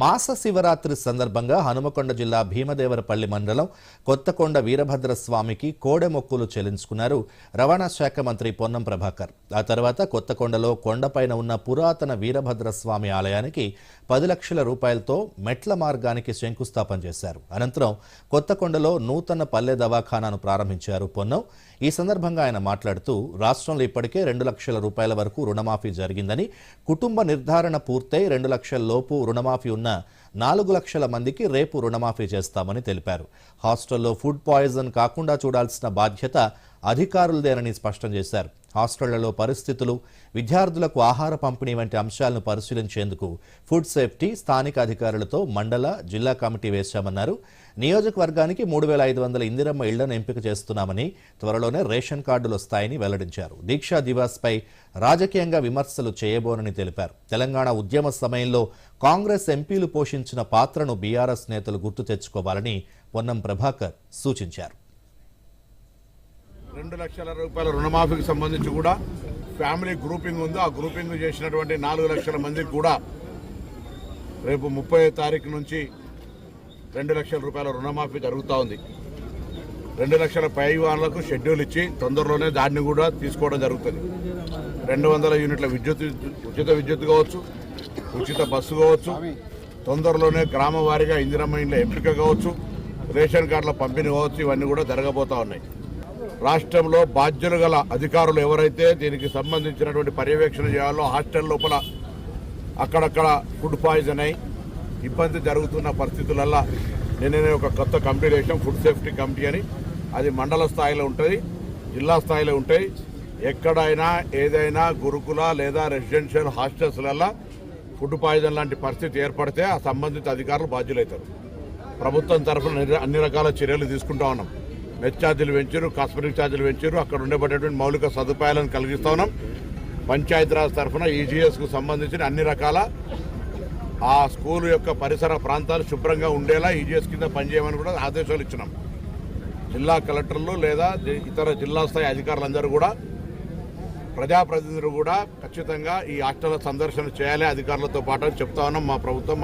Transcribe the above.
మాస శివరాత్రి సందర్భంగా హనుమకొండ జిల్లా భీమదేవరపల్లి మండలం కొత్తకొండ వీరభద్రస్వామికి కోడె మొక్కులు చెల్లించుకున్నారు రవాణా శాఖ మంత్రి పొన్నం ప్రభాకర్. ఆ తర్వాత కొత్తకొండలో కొండపైన ఉన్న పురాతన వీరభద్రస్వామి ఆలయానికి పది లక్షల రూపాయలతో మెట్ల మార్గానికి శంకుస్థాపన చేశారు. అనంతరం కొత్తకొండలో నూతన పల్లె దవాఖానాను ప్రారంభించారు పొన్నం. ఈ సందర్భంగా ఆయన మాట్లాడుతూ రాష్ట్రంలో ఇప్పటికే రెండు లక్షల రూపాయల వరకు రుణమాఫీ జరిగిందని కుటుంబ నిర్ధారణ పూర్తయి రెండు లక్షల లోపు రుణమాఫీ ఉన్న నాలుగు లక్షల మందికి రేపు రుణమాఫీ చేస్తామని తెలిపారు. హాస్టల్లో ఫుడ్ పాయిజన్ కాకుండా చూడాల్సిన బాధ్యత అధికారులదేనని స్పష్టం చేశారు. హాస్టళ్ళలో పరిస్థితులు విద్యార్థులకు ఆహార పంపిణీ వంటి అంశాలను పరిశీలించేందుకు ఫుడ్ సేఫ్టీ స్థానిక అధికారులతో మండల జిల్లా కమిటీ వేశామన్నారు. నియోజకవర్గానికి మూడు వేల ఐదు వందల ఇందిరమ్మ ఇళ్ళను ఎంపిక చేస్తున్నామని త్వరలోనే రేషన్ కార్డులు వస్తాయని వెల్లడించారు. దీక్షా దివాస్పై రాజకీయంగా విమర్శలు చేయబోనని తెలిపారు. తెలంగాణ ఉద్యమ సమయంలో కాంగ్రెస్ ఎంపీలు పోషించిన పాత్రను బీఆర్ఎస్ నేతలు గుర్తు తెచ్చుకోవాలని పొన్నం ప్రభాకర్ సూచించారు. రెండు లక్షల రూపాయల రుణమాఫీకి సంబంధించి కూడా ఫ్యామిలీ గ్రూపింగ్ ఉంది. ఆ గ్రూపింగ్ చేసినటువంటి నాలుగు లక్షల మందికి కూడా రేపు ముప్పై తారీఖు నుంచి రెండు లక్షల రూపాయల రుణమాఫీ జరుగుతూ ఉంది. రెండు లక్షల పై వాళ్ళకు షెడ్యూల్ ఇచ్చి తొందరలోనే దాన్ని కూడా తీసుకోవడం జరుగుతుంది. రెండు వందల యూనిట్ల విద్యుత్ ఉచిత విద్యుత్ కావచ్చు ఉచిత బస్సు కావచ్చు తొందరలోనే గ్రామ వారీగా ఇందిరమ్మ ఇండ్ల ఎంపిక కావచ్చు రేషన్ కార్డుల పంపిణీ కావచ్చు ఇవన్నీ కూడా జరగబోతా ఉన్నాయి. రాష్ట్రంలో బాధ్యులు గల అధికారులు ఎవరైతే దీనికి సంబంధించినటువంటి పర్యవేక్షణ చేయాలో హాస్టల్ లోపల అక్కడక్కడ ఫుడ్ పాయిజన్ అయి ఇబ్బంది జరుగుతున్న పరిస్థితులల్లా నిన్ననే ఒక కొత్త కమిటీ వేసాం ఫుడ్ సేఫ్టీ కమిటీ అని. అది మండల స్థాయిలో ఉంటుంది జిల్లా స్థాయిలో ఉంటాయి ఎక్కడైనా ఏదైనా గురుకుల లేదా రెసిడెన్షియల్ హాస్టల్స్లలో ఫుడ్ పాయిజన్ లాంటి పరిస్థితి ఏర్పడితే ఆ సంబంధిత అధికారులు బాధ్యులవుతారు ప్రభుత్వం తరఫున అన్ని రకాల చర్యలు తీసుకుంటా ఉన్నాం. నెట్ ఛార్జీలు పెంచారు కాస్మెటిక్ ఛార్జీలు పెంచారు. అక్కడ ఉండబడేటువంటి మౌలిక సదుపాయాలను కలిగిస్తా ఉన్నాం. పంచాయతీరాజ్ తరఫున ఈజీఎస్కు సంబంధించిన అన్ని రకాల ఆ స్కూల్ యొక్క పరిసర ప్రాంతాలు శుభ్రంగా ఉండేలా ఈజీఎస్ కింద పనిచేయమని కూడా ఆదేశాలు ఇచ్చినాం. జిల్లా కలెక్టర్లు లేదా ఇతర జిల్లా స్థాయి అధికారులందరూ కూడా ప్రజాప్రతినిధులు కూడా ఖచ్చితంగా ఈ హాస్టల్ సందర్శన చేయాలి అధికారులతో పాటు చెప్తా ఉన్నాం. మా ప్రభుత్వం